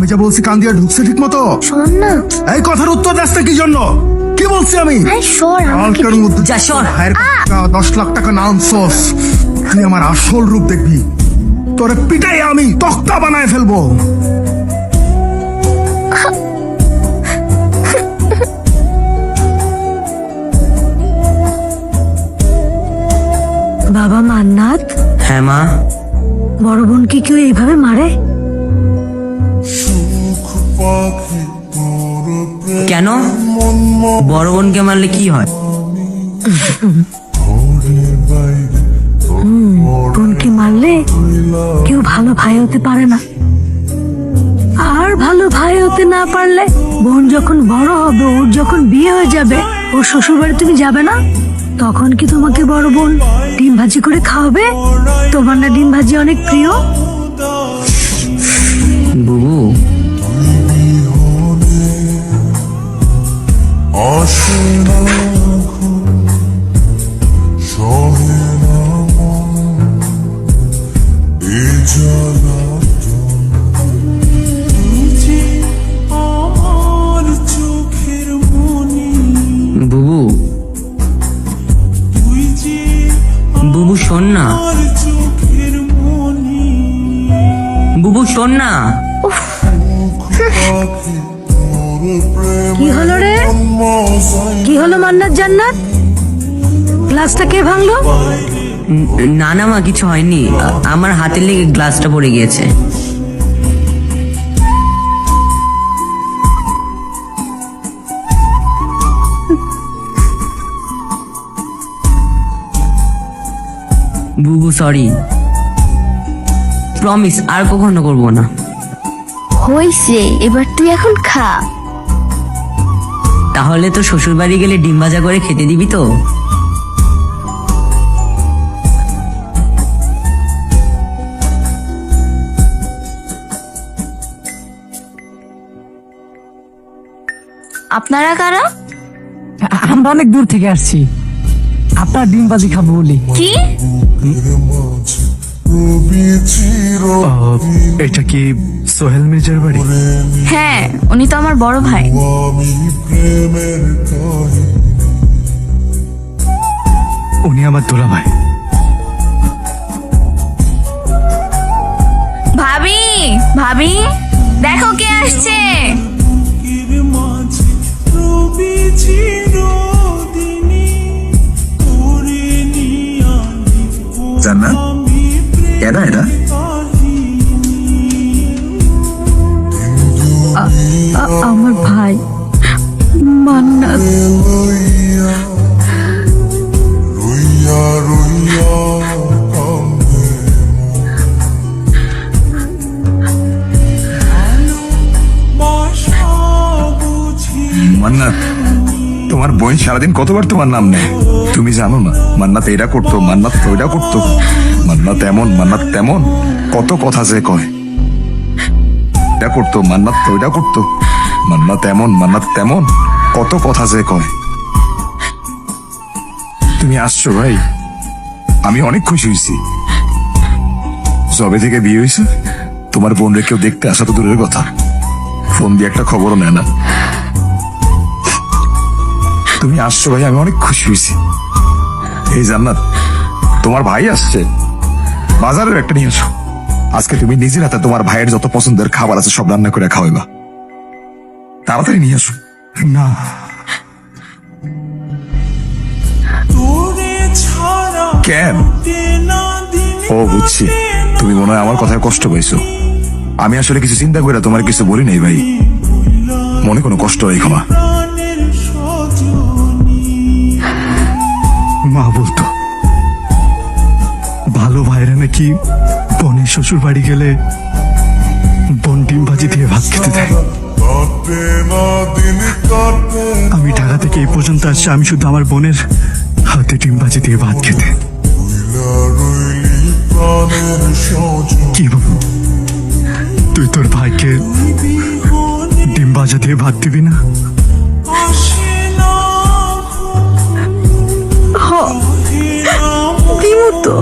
আমি যা বলছি কান দিয়ে ঢুকছে ঠিক মতো শোন না। এই কথার উত্তর কি জন্য? কি বলছি আমি? আরে সর আমাকে কালকের মধ্যে যা, সর। ভাইয়ের টাকা, দশ লাখ টাকা না আনছস তুই আমার আসল রূপ দেখবি। তোরে পিটাই আমি তক্তা বানায় ফেলব। বাবা মান্নাত? হ্যাঁ মা। বড় বোনকে কেউ এইভাবে মারে? কেন? বড় বোনকে মারলে কি হয়? বোনকে মারলে কেউ ভালো ভাই হতে পারে না। আর ভালো ভাই হতে না পারলে বোন যখন বড় হবে ওর যখন বিয়ে হয়ে যাবে ওর শ্বশুর বাড়ি তুমি যাবে না? তখন কি তোমাকে বড় বোন ডিম ভাজি করে খাওয়াবে? তোমার না ডিম ভাজি অনেক প্রিয়? বুবু বুবু। বুবু শোন না। বুবু শোন কি হলো রে? মান্নাত জান্নাত? গ্লাসটা কে ভাঙলো? না না মা কিছু হয়নি। আমার হাতের লেগে গ্লাসটা পড়ে গিয়েছে। বুবু সরি প্রমিস আর কখনো করব না। হইছে এবার তুই এখন খা। তাহলে তো শ্বশুর বাড়ি গেলে ডিম ভাজা করে খেতে দিবি তো আপনারা কারা আমরা অনেক দূর থেকে আসছি আপনার ডিম বাজি খাব বলি কি এটা কি সোহেল মির্জার বাড়ি? হ্যাঁ উনি তো আমার বড় ভাই। উনি আমার দোলা ভাই। ভাবি ভাবি দেখো কে আসছে। মাঝে মান্নাত, তোমার বোন সারাদিন কতবার তোমার নাম নেয়? তুমি জানো না, মান্নাত এটা করতো, মান্নাত ওইটা করতো। মান্নাত এমন, মান্নাত তেমন, কত কথা যে কয়। এটা করতো, মান্নাত ওইটা করতো। মান্নাত এমন, মান্নাত তেমন, কত কথা যে কয়। তুমি আসছো ভাই? আমি অনেক খুশি হয়েছি। জবে থেকে বিয়ে হয়েছে, তোমার বোন কেউ দেখতে আসা তো দূরের কথা। ফোন দিয়ে একটা খবরও নেয় না। তুমি আসছো ভাই আমি অনেক খুশি হয়েছি। এই জান্নাত তোমার ভাই আসছে। বাজারের একটা নিয়ে আসো আজকে তুমি নিজের হাতে তোমার ভাইয়ের যত পছন্দের খাবার আছে সব রান্না করে খাওয়াইবা। তাড়াতাড়ি নিয়ে আসো না। কেন? ও বুঝছি। তুমি মনে হয় আমার কথায় কষ্ট পাইছো। আমি আসলে কিছু চিন্তা করে তোমার কিছু বলি নাই ভাই। মনে কোনো কষ্ট রেখো না মা বলতো ভালো ভাইরা নাকি বোনের শ্বশুর বাড়ি গেলে বোন ডিম ভাজি দিয়ে ভাত খেতে দেয়। আমি ঢাকা থেকে এই পর্যন্ত আসছি, আমি শুধু আমার বোনের হাতে ডিম ভাজি দিয়ে ভাত খেতে। কি তুই তোর ভাইকে ডিম ভাজা দিয়ে ভাত দিবি না? তো